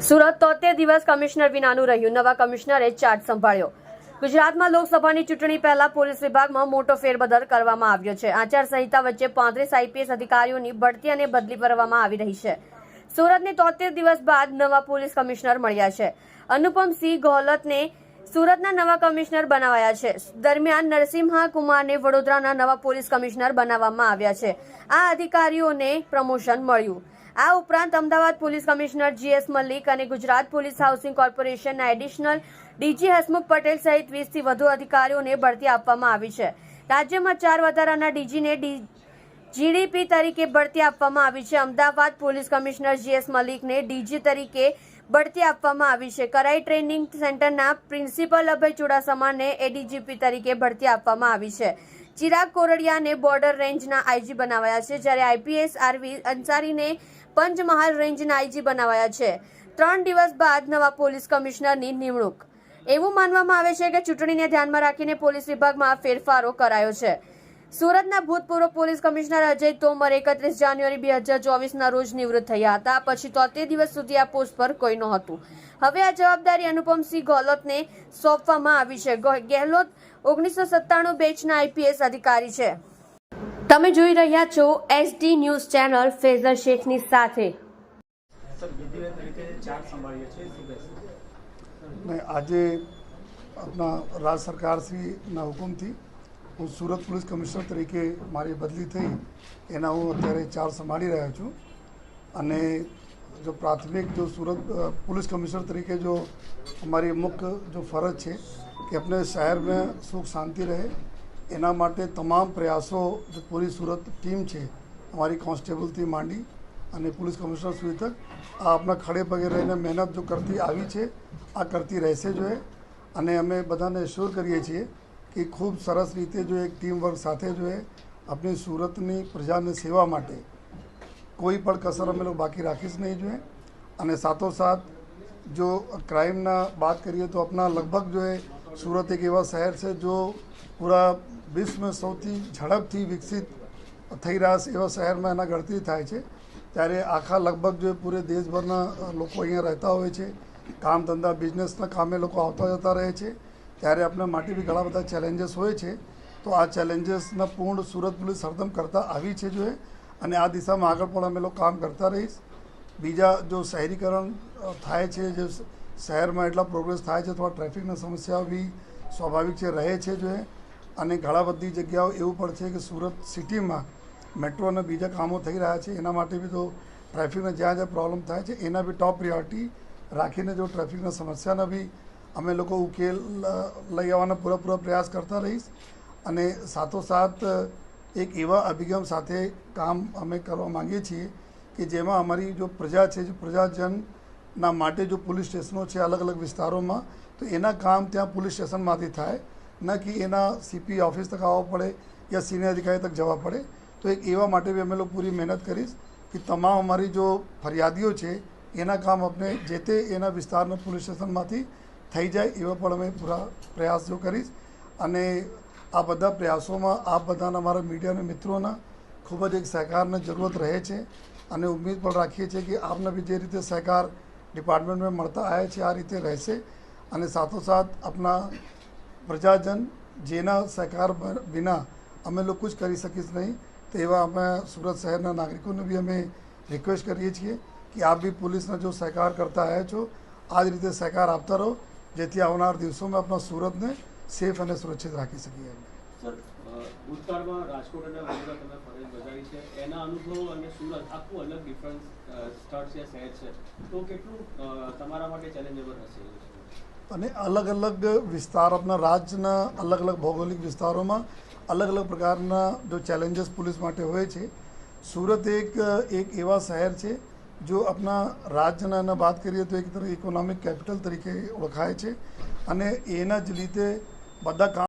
સુરત તોતેર દિવસ કમિશનર વિનાનું રહ્યું. નવા કમિશનરે ચાર્જ સંભાળ્યો. ગુજરાતમાં લોકસભાની ચૂંટણી પહેલા પોલીસ વિભાગમાં મોટો ફેરબદલ કરવામાં આવ્યો છે. આચારસંહિતા વચ્ચે પાંત્રીસ આઈપીએસ અધિકારીઓની બઢતી અને બદલી કરવામાં આવી રહી છે. સુરતને તોતેર દિવસ બાદ નવા પોલીસ કમિશનર મળ્યા છે. અનુપમસિંહ ગોહલતને સુરતના નવા કમિશનર બનાવાયા છે. દરમિયાન નરસિંહા કુમારને વડોદરાના નવા પોલીસ કમિશનર બનાવવામાં આવ્યા છે. આ અધિકારીઓને પ્રમોશન મળ્યું. આ ઉપરાંત Ahmedabad police commissioner GS Malik અને ગુજરાત પોલીસ હાઉસિંગ કોર્પોરેશનના એડિશનલ ડીજી હસમુખ પટેલ સહિત વીસથી વધુ અધિકારીઓને બઢતી આપવામાં આવી છે. રાજ્યમાં ચાર વધારાના ડીજીને જીડીપી તરીકે બઢતી આપવામાં આવી છે. અમદાવાદ પોલીસ કમિશનર જીએસ મલિકને ડીજી તરીકે બઢતી આપવામાં આવી છે. કરાઈ ટ્રેનિંગ સેન્ટરના પ્રિન્સિપલ અભય ચુડાસમાને એડીજીપી તરીકે બઢતી આપવામાં આવી છે. ચિરાગ કોરડિયાને બોર્ડર રેન્જના આઈજી બનાવાયા છે. જ્યારે આઈપીએસ આરવી અંસારીને પંચમહાલ રેન્જના આઈજી બનાવાયા છે. ત્રણ દિવસ બાદ નવા પોલીસ કમિશનરની નિમણૂક. એવું માનવામાં આવે છે કે ચૂંટણીને ધ્યાનમાં રાખીને પોલીસ વિભાગમાં ફેરફારો કરાયો છે. સુરતના ભૂતપૂર્વ પોલીસ કમિશનર અજય તોમર એકત્રીસ જાન્યુઆરી બે હજાર ચોવીસના રોજ નિવૃત્ત થયા હતા. પછી તોતેર દિવસ સુધી આ પોસ્ટ પર કોઈ નહોતું. હવે આ જવાબદારી અનુપમસિંહ ગેહલોતને સોંપવામાં આવી છે. ગેહલોત ઓગણીસો સત્તાણું બેચના આઈપીએસ અધિકારી છે. તમે જોઈ રહ્યા છો એસડી ન્યૂઝ ચેનલ ફેઝર શેખની સાથે. આજે આપણા રાજ્ય સરકારશ્રીના હુકુમથી હું સુરત પોલીસ કમિશનર તરીકે મારી બદલી થઈ, એના હું અત્યારે ચાર્જ સંભાળી રહ્યો છું. અને જો પ્રાથમિક, જો સુરત પોલીસ કમિશનર તરીકે જો અમારી મુખ્ય જો ફરજ છે કે આપણે શહેરમાં સુખ, શાંતિ રહે એના માટે તમામ પ્રયાસો પૂરી સુરત ટીમ છે, અમારી કોન્સ્ટેબલથી માંડી અને પોલીસ કમિશનર સુધી તક, આ આપણા ખડે પગે રહીને મહેનત જો કરતી આવી છે, આ કરતી રહેશે જોઈએ અને અમે બધાને એશ્યોર કરીએ છીએ કે ખૂબ સરસ રીતે જો એક ટીમ વર્ક સાથે જોઈએ આપણી સુરતની પ્રજાની સેવા માટે કોઈ પણ કસર અમે લોકો બાકી રાખીશ નહીં જોઈએ અને સાથોસાથ જો ક્રાઇમના વાત કરીએ તો આપણા લગભગ જો સુરત એક એવા શહેર છે, જો પૂરા વિશ્વમાં સૌથી ઝડપથી વિકસિત થઈ રહ્યા છે એવા શહેરમાં એના ગણતરી થાય છે. ત્યારે આખા લગભગ જો પૂરે દેશભરના લોકો અહીંયા રહેતા હોય છે, કામ ધંધા, બિઝનેસના કામે લોકો આવતા જતા રહે છે, ત્યારે આપણે માટે બી ઘણા બધા ચેલેન્જીસ હોય છે. તો આ ચેલેન્જીસના પૂર્ણ સુરત પોલીસ હરદમ કરતા આવી છે જોએ અને આ દિશામાં આગળ પણ અમે લોકો કામ કરતા રહીશ. બીજા જો શહેરીકરણ થાય છે, જે શહેરમાં એટલા પ્રોગ્રેસ થાય છે, અથવા ટ્રાફિકની સમસ્યાઓ બી સ્વાભાવિક છે, રહે છે જો એ અને ઘણા બધી જગ્યાઓ એવું પણ છે કે સુરત સિટીમાં મેટ્રો અને બીજા કામો થઈ રહ્યા છે. એના માટે બી તો ટ્રાફિકના જ્યાં જ્યાં પ્રોબ્લેમ થાય છે, એના બી ટોપ પ્રિયોરિટી રાખીને જો ટ્રાફિકના સમસ્યાનો બી અમે લોકો ઉકેલ લઈ આવવાના પૂરેપૂરો પ્રયાસ કરતા રહીશ. અને સાથોસાથ એક એવા અભિગમ સાથે કામ અમે કરવા માંગીએ છીએ કે જેમાં અમારી જો પ્રજા છે, જો પ્રજાજનના માટે જો પોલીસ સ્ટેશનો છે અલગ અલગ વિસ્તારોમાં, તો એના કામ ત્યાં પોલીસ સ્ટેશનમાંથી થાય. ન કે એના સીપી ઓફિસ તક આવવા પડે યા સિનિયર અધિકારી તક જવા પડે. તો એક એવા માટે બી અમે લોકો પૂરી મહેનત કરીશ કે તમામ અમારી જો ફરિયાદીઓ છે, એના કામ આપણે જે તે એના વિસ્તારના પોલીસ સ્ટેશનમાંથી થઈ જાય એવા પણ અમે પૂરા પ્રયાસો કરીશ. અને આ બધા પ્રયાસોમાં આપ બધાના, અમારા મીડિયાના મિત્રોના ખૂબ જ એક સહકારની જરૂરત રહે છે. અને ઉમ્મીદ પણ રાખીએ છીએ કે આપને બી જે રીતે સહકાર ડિપાર્ટમેન્ટમાં મળતા આવ્યા છે, આ રીતે રહેશે. અને સાથોસાથ આપણા પ્રજાજન જેના સહકાર વિના અમે લોકો જ કરી શકીશ નહીં, તો એવા અમે સુરત શહેરના નાગરિકોને બી અમે રિક્વેસ્ટ કરીએ છીએ કે આપ બી પોલીસના જો સહકાર કરતા આવ્યા છો, આ જ રીતે સહકાર આપતા રહો, જેથી આવનાર દિવસોમાં આપણા સુરતને સેફ અને સુરક્ષિત રાખી શકીએ સર? અને અલગ અલગ વિસ્તાર આપણા રાજ્યના અલગ અલગ ભૌગોલિક વિસ્તારોમાં અલગ અલગ પ્રકારના જો ચેલેન્જીસ પોલીસ માટે હોય છે. સુરત એક એક એવા શહેર છે જો આપણા રાજ્યના એના વાત કરીએ તો એક તરફ ઇકોનોમિક કેપિટલ તરીકે ઓળખાય છે અને એના જ લીધે બધા કામ